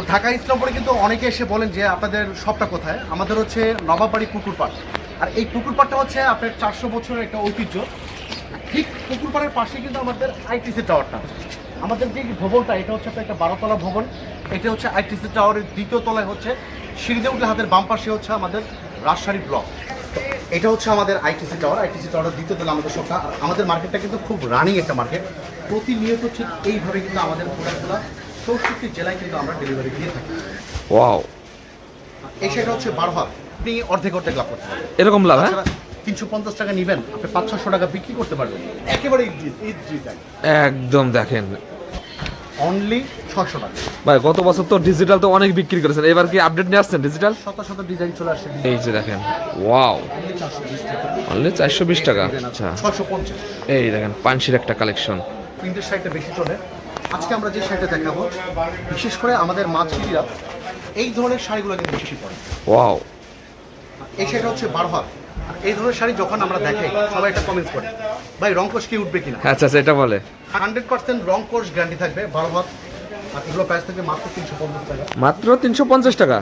তো ঢাকা ইসলামপুরে কিন্তু অনেকে এসে বলেন যে আপনাদের সবটা কোথায়? আমাদের হচ্ছে নবাবাড়ি পুকুর পাড়। আর এই পুকুর পাড়টা হচ্ছে আপনার চারশো বছরের একটা ঐতিহ্য। ঠিক পুকুর পাড়ের পাশে কিন্তু আমাদের আইটিসি টাওয়ারটা আমাদের যে ভবনটা, এটা হচ্ছে একটা বারোতলা ভবন। এটা হচ্ছে আইটিসি টাওয়ারের দ্বিতীয় তলায় হচ্ছে সিঁড়িতে হাতের বাম পাশে হচ্ছে আমাদের রাজশাহী ব্লক। এটা হচ্ছে আমাদের আইটিসি টাওয়ার আইটিসি টাওয়ারের দ্বিতীয় তলা আমাদের আর আমাদের মার্কেটটা কিন্তু খুব রানিং একটা মার্কেট প্রতিনিয়ত ঠিক এইভাবে কিন্তু আমাদের প্রোডাক্টগুলো চৌষট্টি জেলায় কিন্তু আমরা ডেলিভারি দিয়ে থাকি। ওয়াও এই সেটা হচ্ছে বারো হাত আপনি অর্ধেক অর্ধেক লাভ করতে পারবেন। এরকম লাভ হ্যাঁ? তিনশো পঞ্চাশ টাকা নেবেন আপনি পাঁচ ছশো টাকা বিক্রি করতে পারবেন। একেবারে একদম দেখেন। অনলি ছশো টাকা। ভাই গত বছর তো ডিজিটাল তো অনেক বিক্রি করেছেন। এবার কি আপডেট নিয়ে আসছেন ডিজিটাল শত শত ডিজাইন চলে আসছে। এই যে দেখেন ওয়াও অনলি চারশো বিশ টাকা। আচ্ছা। ছশো পঞ্চাশ। এই দেখেন পানসির একটা কালেকশন প্রিন্টের শাড়িটা বেশি চলে। আজকে আমরা যে শাড়িটা দেখাবো বিশেষ করে আমাদের মাছকিরা এই ধরনের শাড়িগুলো কিন্তু বেশি পরে ওয়াও। এই শাড়িটা হচ্ছে বারো হাত আর এই ধরনের শাড়ি যখন আমরা দেখাই সবাই একটা কমেন্টস করে ভাই রংকোশ কি উঠবে কিনা? আচ্ছা আচ্ছা এটা বলে। হান্ড্রেড পার্সেন্ট রং কোর্স গ্যারান্টি থাকবে বারো হাত আর এগুলো প্রাইস থাকবে মাত্র তিনশো পঞ্চাশ টাকা। মাত্র তিনশো পঞ্চাশ টাকা?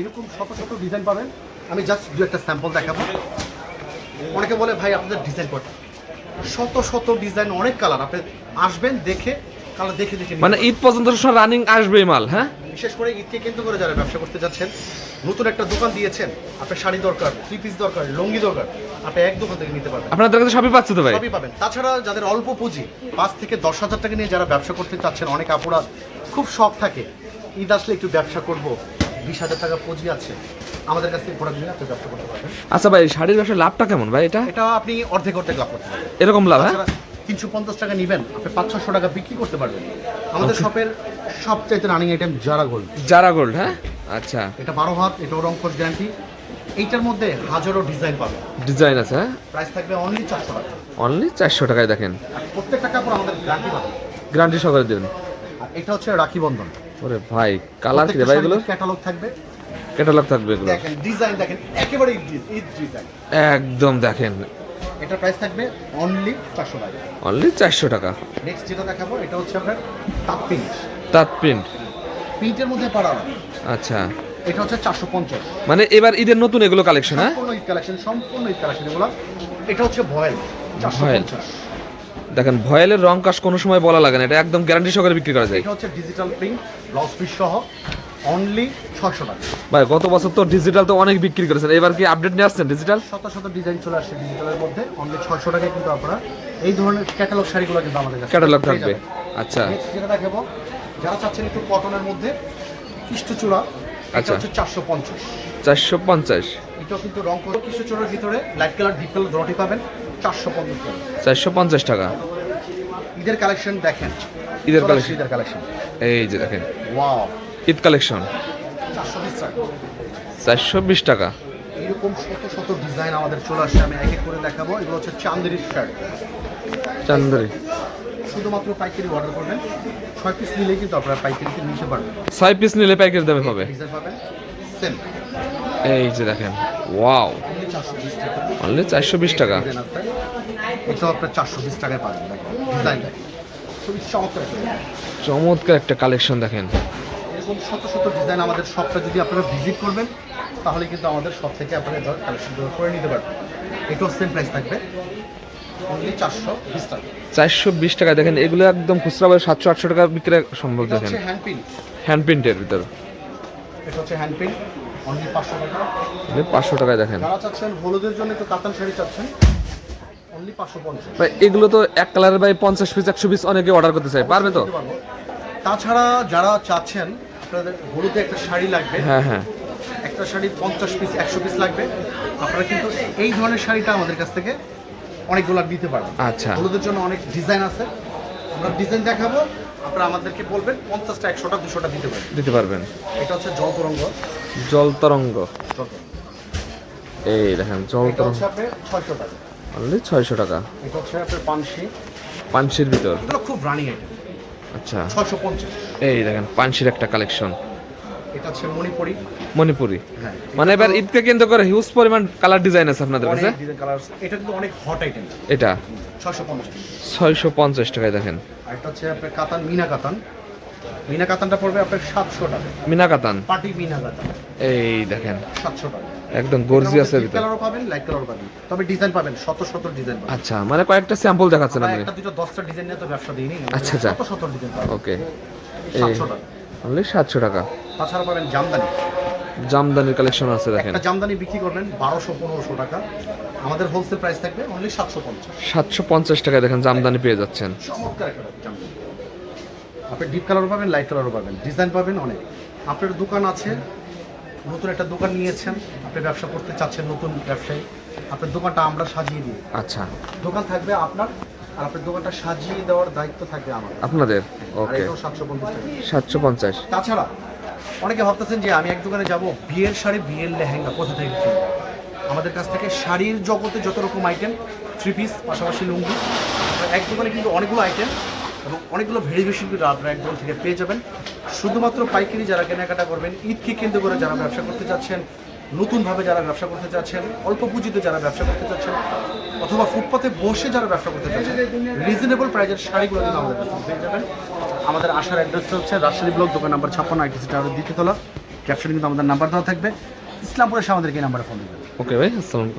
এরকম শত শত ডিজাইন পাবেন। আমি জাস্ট দু একটা স্যাম্পল দেখাবো। অনেকে বলে ভাই আপনাদের ডিজাইন করতে শত শত ডিজাইন অনেক কালার আপনি আসবেন দেখে কালার দেখে দেখে মানে ঈদ পর্যন্ত সব রানিং আসবে মাল হ্যাঁ? বিশেষ করে ঈদকে কেন্দ্র করে যারা ব্যবসা করতে যাচ্ছেন নতুন একটা দোকান দিয়েছেন আপনার শাড়ি দরকার থ্রি পিস দরকার লুঙ্গি দরকার আপনি এক দোকান থেকে নিতে পারবেন। আপনাদের কাছে সবই পাচ্ছে তো ভাই? সবই পাবেন। তাছাড়া যাদের অল্প পুঁজি পাঁচ থেকে দশ হাজার টাকা নিয়ে যারা ব্যবসা করতে চাচ্ছেন অনেক আপুরা খুব শখ থাকে ঈদ আসলে একটু ব্যবসা করব বিশ হাজার টাকা পুঁজি আছে আমাদের কাছ থেকে প্রোডাক্ট নিয়ে আপনি ব্যবসা করতে পারবেন। আচ্ছা ভাই শাড়ির ব্যবসার লাভটা কেমন ভাই এটা? এটা আপনি অর্ধেক অর্ধেক লাভ করতে পারবেন। এরকম লাভ হ্যাঁ? তিনশো পঞ্চাশ টাকা নেবেন আপনি পাঁচ ছশো টাকা বিক্রি করতে পারবেন। আমাদের শপের সবচাইতে running item Zara gold Zara gold হ্যাঁ? আচ্ছা। এটা বারো হাত এটাও রং কোর্স গ্যারান্টি এইটার মধ্যে হাজারো ডিজাইন পাবেন। ডিজাইন আছে হ্যাঁ? প্রাইস থাকবে অনলি চারশো টাকা। অনলি চারশো টাকায় দেখেন। আর প্রত্যেকটা কাপড় আমাদের গ্যারান্টি পাবেন। গ্যারান্টি সহকারে দেবেন। আর এটা হচ্ছে রাখি বন্ধন। ওরে ভাই কালার কি ভাই এগুলো? ক্যাটালগ থাকবে। ক্যাটালগ থাকবে এগুলো। দেখেন ডিজাইন দেখেন একেবারে ঈদ ডিজাইন একদম দেখেন এটা প্রাইস থাকবে অনলি চারশো টাকা। অনলি চারশো টাকা। নেক্সট যেটা দেখাবো এটা হচ্ছে আপনার তাপ প্রিন্ট তাঁত প্রিন্ট প্রিন্টের মধ্যে পাড়া আচ্ছা। এটা হচ্ছে চারশো পঞ্চাশ। মানে এবার ঈদের নতুন এগুলো কালেকশন হ্যাঁ? সম্পূর্ণ ঈদ কালেকশন সম্পূর্ণ ঈদ কালেকশন এগুলো। এটা হচ্ছে ভয়েল চারশো ভয়েল। পঞ্চাশ। দেখেন ভয়েলের রং কাজ কোনো সময় বলা লাগে না এটা একদম গ্যারান্টি সহকারে বিক্রি করা যায়। এটা হচ্ছে ডিজিটাল প্রিন্ট ব্লাউজ পিস সহ। অনলি ছশো টাকা। ভাই গত বছর তো ডিজিটাল তো অনেক বিক্রি করেছেন। এবার কি আপডেট নিয়ে আসছেন ডিজিটাল শত শত ডিজাইন চলে আসছে ডিজিটালের মধ্যে। অনলি ছয়শো টাকায় কিন্তু আপনারা এই ধরনের ক্যাটালগ শাড়িগুলো কিন্তু আমাদের কাছে ক্যাটালগ থাকবে। আচ্ছা। যেটা দেখাবো যারা চাচ্ছেন একটু কটনের মধ্যে কৃষ্ণচূড়া এটা আচ্ছা। হচ্ছে চারশো পঞ্চাশ। চারশো পঞ্চাশ। এটাও কিন্তু রং করে। কৃষ্ণচূড়ার ভিতরে লাইট কালার ডিপ কালার দুটি পাবেন চারশো পঞ্চাশ টাকা। চারশো পঞ্চাশ টাকা। ঈদের কালেকশন দেখেন। ঈদের collection। ঈদের কালেকশন এই যে দেখেন। Wow Eid collection? চারশো বিশ টাকা। এরকম শত শত ডিজাইন আমাদের চলে আসছে আমি এক এক করে দেখাবো। এগুলো হচ্ছে চান্দেরির শার্ট চান্দারি। শুধুমাত্র পাইকারি অর্ডার করবেন। ছয় পিস নিলেই কিন্তু আপনারা পাইকারিতে নিতে পারবেন। ছয় পিস নিলে প্যাকেট দামে পাবে সেম এই যে দেখেন ওয়াও অনলি চারশো বিশ টাকা। এটাও আপনার চারশো বিশ টাকায় পাবেন। দেখেন ডিজাইন দেখেন খুবই চমৎকার চমৎকার একটা কালেকশন দেখেন। এরকম শত শত ডিজাইন আমাদের শপটা যদি আপনারা ভিজিট করবেন তাহলে কিন্তু আমাদের শপ থেকে আপনারা কালেকশন করে নিতে পারবেন। এটাও সেম প্রাইস থাকবে। অনলি চারশো বিশ টাকা। চারশো বিশ টাকা দেখেন এগুলো একদম খুচরা বাজারে সাতশো আটশো টাকা বিক্রি সম্ভব দেখেন। হ্যান্ড পিন হ্যান্ড প্রিন্টের ভিতর। এটা হচ্ছে হ্যান্ড অনলি পাঁচশো টাকা। পাঁচশো টাকায় দেখেন। যারা চাচ্ছেন হলুদের জন্য একটু কাতান শাড়ি চাচ্ছেন অনলি পাঁচশো পঞ্চাশ। ভাই এগুলো তো এক কালারের ভাই পঞ্চাশ পিস একশো পিস অনেকে অর্ডার করতে চাই পারবে তো? তাছাড়া যারা চাচ্ছেন আপনাদের হলুদে একটা শাড়ি লাগবে। হ্যাঁ হ্যাঁ। একটা শাড়ি পঞ্চাশ পিস একশো পিস লাগবে। আপনারা কিন্তু এই ধরনের শাড়িটা আমাদের কাছ থেকে অনেকগুলো নিতে পারবেন। আচ্ছা। হলুদের জন্য অনেক ডিজাইন আছে। আমরা ডিজাইন দেখাবো আপনারা আমাদেরকে বলবেন পঞ্চাশটা একশোটা দুশোটা দিতে পারবেন। দিতে পারবেন। এটা হচ্ছে জল তরঙ্গ। জল তরঙ্গ। এই দেখেন জল তরঙ্গ। ছয়শো টাকা। অনলি ছয়শো টাকা। এটা হচ্ছে আপনার পানশি। পানসির ভিতর। এগুলো খুব রানিং আইটেম আচ্ছা। ছয়শো পঞ্চাশ। এই দেখেন পানসির একটা কালেকশন এটা হচ্ছে মণিপুরি। মণিপুরি। হ্যাঁ মানে এবার ঈদকে কেন্দ্র করে হিউজ পরিমাণ কালার ডিজাইন আছে আপনাদের কাছে? এটা কিন্তু অনেক হট আইটেম এটা? ছয়শো পঞ্চাশ। ছয়শো পঞ্চাশ টাকায় দেখেন। আর এটা হচ্ছে আপনার কাতান মিনা কাতান। মিনা কাতানটা পড়বে আপনার সাতশো টাকা মিনা কাতান? পার্টি মিনা কাতান। এই দেখেন। সাতশো টাকা একদম গর্জিয়াসের ভিতর। কালারও পাবেন লাইট কালারও পাবেন। তবে ডিজাইন পাবেন শত শত ডিজাইন পাবেন। আচ্ছা মানে কয়েকটা স্যাম্পল দেখাচ্ছেন আমরা আপনি একটা দুটো দশটা ডিজাইন নিয়ে তো ব্যবসা দিইনি। আচ্ছা, আচ্ছা। শত শত ডিজাইন পাবেন। ওকে অনলি সাতশো টাকা। তাছাড়া পাবেন জামদানি। জামদানির কালেকশন আছে দেখেন। একটা জামদানি বিক্রি করবেন বারোশো পনেরোশো টাকা। আমাদের হোলসেল প্রাইস থাকবে অনলি সাতশো পঞ্চাশ। সাতশো পঞ্চাশ টাকায় দেখেন জামদানি পেয়ে যাচ্ছেন। চমৎকার একটা জামদানি। আপনি ডিপ কালারও পাবেন লাইট কালারও পাবেন। ডিজাইন পাবেন অনেক। আপনার দোকান আছে নতুন একটা দোকান নিয়েছেন আপনি ব্যবসা করতে চাচ্ছেন নতুন ব্যবসায়ী আপনার দোকানটা আমরা সাজিয়ে দিই। আচ্ছা। দোকান থাকবে আপনার আর আপনার দোকানটা সাজিয়ে দেওয়ার দায়িত্ব থাকবে আমার। আপনাদের? ওকে সাতশো পঞ্চাশ সাতশো পঞ্চাশ। তাছাড়া অনেকে ভাবতেছেন যে আমি এক দোকানে যাব বিয়ের শাড়ি বিয়ের লেহেঙ্গা কোথা থেকে কিনবো? আমাদের কাছ থেকে শাড়ির জগতে যত রকম আইটেম থ্রি পিস পাশাপাশি লুঙ্গি এক দোকানে কিন্তু অনেকগুলো আইটেম এবং অনেকগুলো ভেরিয়েশন কিন্তু আপনারা এক দোকান থেকে পেয়ে যাবেন। শুধুমাত্র পাইকারি যারা কেনাকাটা করবেন ঈদকে কেন্দ্র করে যারা ব্যবসা করতে চাচ্ছেন নতুনভাবে যারা ব্যবসা করতে চাচ্ছেন, অল্প পুঁজিতে যারা ব্যবসা করতে চাচ্ছেন, অথবা ফুটপাতে বসে যারা ব্যবসা করতে চাচ্ছেন রিজনেবল প্রাইজের শাড়িগুলো কিন্তু আমাদের কাছে পেয়ে যাবেন। আমাদের আসার অ্যাড্রেসটা হচ্ছে রাজশাহী ব্লক, দোকান নাম্বার ছাপ্পান্ন আইটিসি টাওয়ার দ্বিতীয়তলা ক্যাপশন কিন্তু আমাদের নাম্বার দেওয়া থাকবে। ইসলামপুরের আমাদেরকে নাম্বারে ফোন দেবেন। ওকে ভাই, আসসালাম